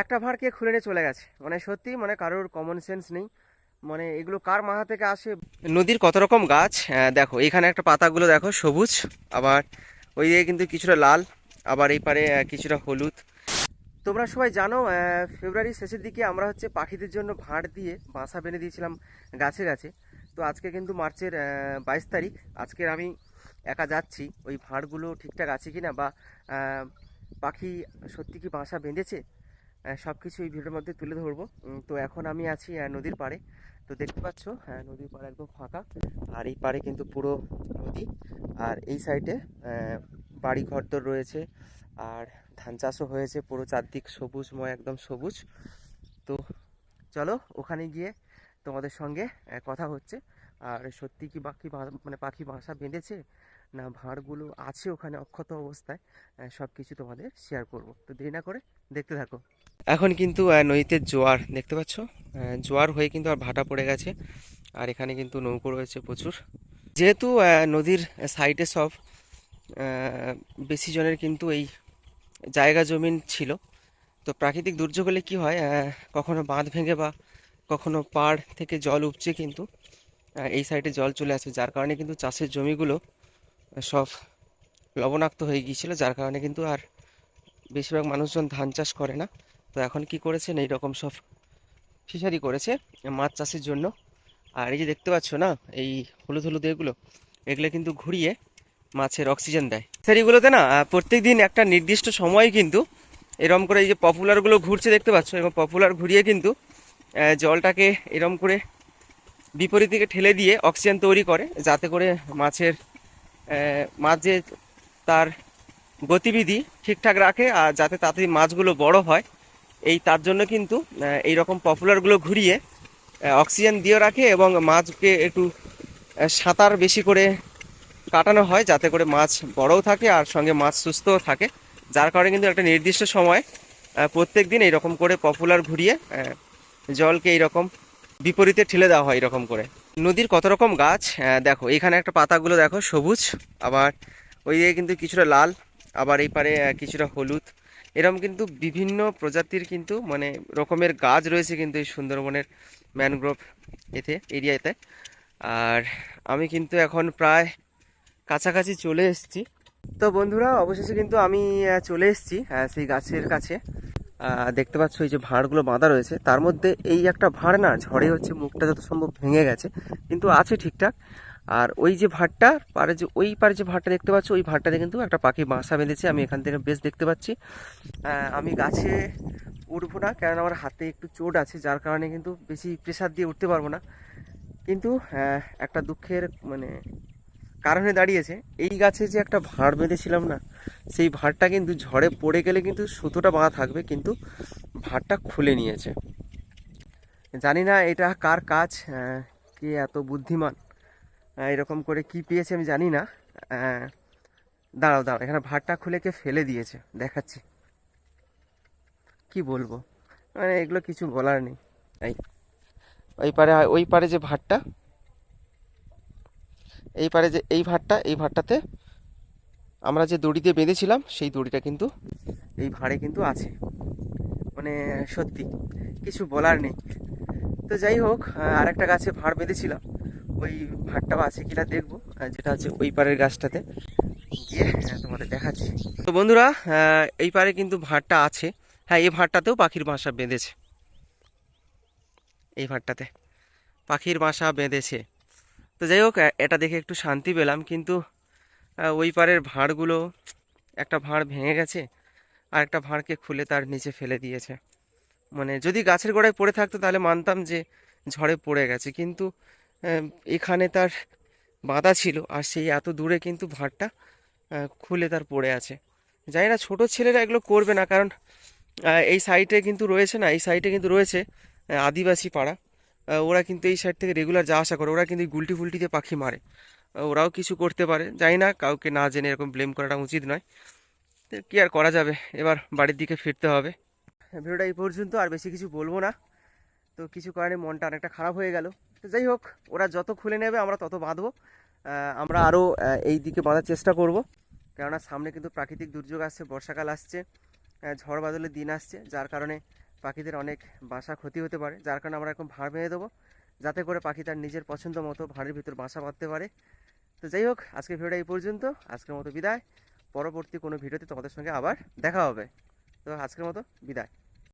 একটা ভাঁড়কে খুলে নিয়ে চলে গেছে। মানে সত্যি মানে কারোর কমন সেন্স নেই। মানে এগুলো কার মাথা থেকে আসে? নদীর কত রকম গাছ? দেখো এখানে একটা পাতাগুলো দেখো সবুজ আবার ওই দিকে কিন্তু কিছুটা লাল আবার এই পারে কিছুটা হলুদ। তোমরা সবাই জানো ফেব্রুয়ারির শেষের দিকে আমরা হচ্ছে পাখিদের জন্য ভাঁড় দিয়ে বাসা বেঁধে দিয়েছিলাম গাছে গাছে। তো আজকে কিন্তু মার্চের বাইশ তারিখ আজকের আমি একা যাচ্ছি। ওই ভাঁড়গুলো ঠিকঠাক আছে কিনা বা পাখি সত্যি কি বাসা বেঁধেছে? সব কিছু এই ভিডিওর মধ্যে তুলে ধরবো। তো এখন আমি আছি নদীর পাড়ে। তো দেখতে পাচ্ছ হ্যাঁ নদীর পাড়ে একদম ফাঁকা। আর এই পাড়ে কিন্তু পুরো নদী। আর এই সাইডে বাড়ি ঘর ঘরদর রয়েছে। আর ধান চাষও হয়েছে, পুরো চারদিক সবুজময়, একদম সবুজ। তো চলো, ওখানে গিয়ে তোমাদের সঙ্গে কথা হচ্ছে। আর সত্যি কি বাকি মানে পাখি বাসা বেঁধেছে? না, ভাঁড়গুলো আছে ওখানে অক্ষত অবস্থায়। সব কিছু তোমাদের শেয়ার করব। তো দেরি না করে দেখতে থাকো। এখন কিন্তু নদীতে জোয়ার দেখতে পাচ্ছ? জোয়ার হয়ে কিন্তু আর ভাটা পড়ে গেছে। আর এখানে কিন্তু নৌকো রয়েছে প্রচুর। যেহেতু নদীর সাইডে সব বেশি জনের কিন্তু এই জায়গা জমিন ছিল। তো প্রাকৃতিক দুর্যোগ হলে কি হয় কখনো বাঁধ ভেঙে বা কখনো পাড় থেকে জল উপচে কিন্তু এই সাইডে জল চলে আসে, যার কারণে কিন্তু চাষের জমিগুলো সব লবণাক্ত হয়ে গিয়েছিল। যার কারণে কিন্তু আর বেশিরভাগ মানুষজন ধান চাষ করে না। তো এখন কি করেছেন? এই রকম সব ফিশারি করেছে মাছ চাষের জন্য। আর এই যে দেখতে পাচ্ছ না, এই হলুদ হলুদ এগুলো এগুলো কিন্তু ঘুরিয়ে মাছের অক্সিজেন দেয়। ফিশারিগুলোতে না প্রত্যেক দিন একটা নির্দিষ্ট সময় কিন্তু এরম করে এই যে পপুলারগুলো ঘুরছে দেখতে পাচ্ছ, এবং পপুলার ঘুরিয়ে কিন্তু জলটাকে এরম করে বিপরীত দিকে ঠেলে দিয়ে অক্সিজেন তৈরি করে, যাতে করে মাছের মাছ যে তার গতিবিধি ঠিকঠাক রাখে, আর যাতে তাড়াতাড়ি মাছগুলো বড় হয়। এই তার জন্য কিন্তু এই রকম পপুলারগুলো ঘুরিয়ে অক্সিজেন দিয়ে রাখে এবং মাছকে একটু সাঁতার বেশি করে কাটানো হয় যাতে করে মাছ বড়ও থাকে আর সঙ্গে মাছ সুস্থও থাকে। যার কারণে কিন্তু একটা নির্দিষ্ট সময় প্রত্যেক দিন এইরকম করে পপুলার ঘুরিয়ে জলকে এইরকম বিপরীতে ঠেলে দেওয়া হয় এরকম করে। নদীর কত রকম গাছ? দেখো, এখানে একটা পাতাগুলো দেখো, সবুজ, আবার ওই দিকে কিন্তু কিছুটা লাল, আবার এই পারে কিছুটা হলুদ এরকম কিন্তু বিভিন্ন প্রজাতির কিন্তু মানে রকমের গাছ রয়েছে কিন্তু এই সুন্দরবনের ম্যানগ্রোভ এতে, এরিয়াতে। আর আমি কিন্তু এখন প্রায় কাছাকাছি চলে এসেছি। তো বন্ধুরা, অবশেষে কিন্তু আমি চলে এসেছি সেই গাছের কাছে। দেখতে পাচ্ছ এই যে ভাঁড়গুলো বাঁধা রয়েছে। তার মধ্যে এই একটা ভাঁড় না, ঝড়ে হচ্ছে, মুখটা যত সম্ভব ভেঙে গেছে, কিন্তু আছে ঠিকঠাক। আর ওই যে ভাঁড়টা পারে যে, ওই পারে যে ভাঁড়টা দেখতে পাচ্ছ, ওই ভাঁড়টাতে কিন্তু একটা পাখি বাসা বেঁধেছে, আমি এখান থেকে বেশ দেখতে পাচ্ছি। আমি গাছে উঠবো না কারণ আমার হাতে একটু চোট আছে, যার কারণে কিন্তু বেশি প্রেশার দিয়ে উঠতে পারব না। কিন্তু একটা দুঃখের মানে কারণে দাঁড়িয়েছে। এই গাছে যে একটা ভাঁড় বেঁধেছিলাম না, সেই ভাঁড়টা কিন্তু ঝড়ে পড়ে গেলে কিন্তু সুতোটা বাঁধা থাকবে, কিন্তু ভাঁড়টা খুলে নিয়েছে। জানি না এটা কার কাজ কে এত বুদ্ধিমান। এরকম করে কি পেয়েছে আমি জানি না। দাঁড়াও দাঁড়াও, এখানে ভাঁড়টা খুলে কে ফেলে দিয়েছে? দেখাচ্ছি। কি বলব? মানে এগুলো কিছু বলার নেই। এই, ওই পারে ওই পারে যে ভাঁড়টা এই পারে যে এই ভাঁড়টা এই ভাঁড়টাতে আমরা যে দড়ি দিয়ে বেঁধেছিলাম, সেই দড়িটা কিন্তু এই ভাঁড়ে কিন্তু আছে। মানে সত্যি, কিছু বলার নেই। তো যাই হোক আর একটা গাছে ভাঁড় বেঁধেছিলাম। ওই ভাঁড়টাও আছে কিনা দেখব যেটা আছে ওই পারের গাছটাতে। গিয়ে আহ, তোমাদের দেখাচ্ছি। তো বন্ধুরা এই পারে কিন্তু ভাঁড়টা আছে। হ্যাঁ এই ভাঁড়টাতেও পাখির বাসা বেঁধেছে। এই ভাঁড়টাতে পাখির বাসা বেঁধেছে। তো যাই হোক এটা দেখে একটু শান্তি পেলাম কিন্তু ওই পারের ভাঁড়গুলো একটা ভাঁড় ভেঙে গেছে আর একটা ভাঁড়কে খুলে তার নিচে ফেলে দিয়েছে। মানে যদি গাছের গোড়ায় পড়ে থাকতো তাহলে মানতাম যে ঝড়ে পড়ে গেছে। কিন্তু এখানে তার বাঁধা ছিল আর সেই এত দূরে কিন্তু ভাঁড়টা খুলে তার পড়ে আছে। জানি না, ছোটো ছেলেরা এগুলো করবে না, কারণ এই সাইডে কিন্তু রয়েছে না, এই সাইডে কিন্তু রয়েছে আদিবাসী পাড়া। ওরা কিন্তু এই সাইড থেকে রেগুলার যাওয়া আসা করে, ওরা কিন্তু গুলটি ফুলটিতে পাখি মারে। ওরাও কিছু করতে পারে, জানি না, কাউকে না জেনে এরকম ব্লেম করাটা উচিত নয়। কি আর করা যাবে? এবার বাড়ির দিকে ফিরতে হবে। ভিডিওটা এই পর্যন্ত, আর বেশি কিছু বলব না। তো কিছু কারণে মনটা অনেকটা খারাপ হয়ে গেল। তো যাই হোক, ওরা যত খুলে নেবে, আমরা তত বাঁধবো। আমরা আরও এই দিকে বাঁধার চেষ্টা করব। কেননা সামনে কিন্তু প্রাকৃতিক দুর্যোগ আসছে, বর্ষাকাল আসছে ঝড় বাদলের দিন আসছে, যার কারণে পাখিদের অনেক বাসা ক্ষতি হতে পারে। যার কারণে আমরা এখন ভাড় বেঁধে দেবো, যাতে করে পাখি তার নিজের পছন্দ মতো ভাড়ের ভিতর বাসা বাঁধতে পারে। তো যাই হোক, আজকের ভিডিওটা এই পর্যন্ত। আজকের মতো বিদায়। পরবর্তী কোনো ভিডিওতে তোমাদের সঙ্গে আবার দেখা হবে। তো আজকের মতো বিদায়।